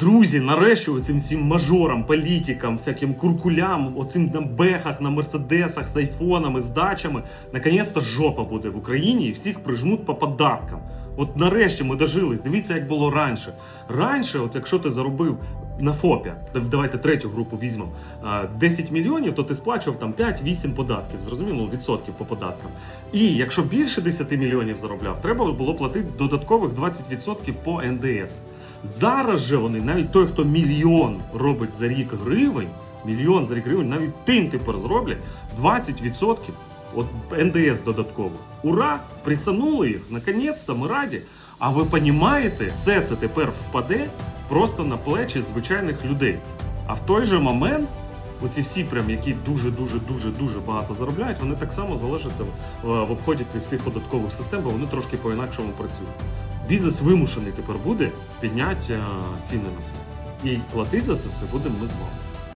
Друзі, нарешті оцим всім мажорам, політикам, всяким куркулям, оцим на бехах, на мерседесах з айфонами, з дачами, наконець-то жопа буде в Україні і всіх прижмуть по податкам. От нарешті ми дожились. Дивіться, як було раніше. Раніше, от якщо ти заробив на ФОПі, давайте третю групу візьмемо, а, 10 мільйонів, то ти сплачував там 5-8 податків, зрозуміло, відсотків по податкам. І якщо більше 10 мільйонів заробляв, треба було платити додаткових 20% по НДС. Зараз же вони, навіть той, хто мільйон робить за рік гривень, мільйон за рік гривень, навіть тим тепер зроблять 20% от НДС додатково. Ура! Присанули їх, наконець-то ми раді. А ви розумієте, все це тепер впаде просто на плечі звичайних людей. А в той же момент оці всі, прям, які дуже дуже дуже багато заробляють, вони так само залишаться в обході цих всіх податкових систем, бо вони трошки по-інакшому працюють. Бізнес вимушений тепер буде підняти е, ціни на все. І платити за це все будемо ми з вами.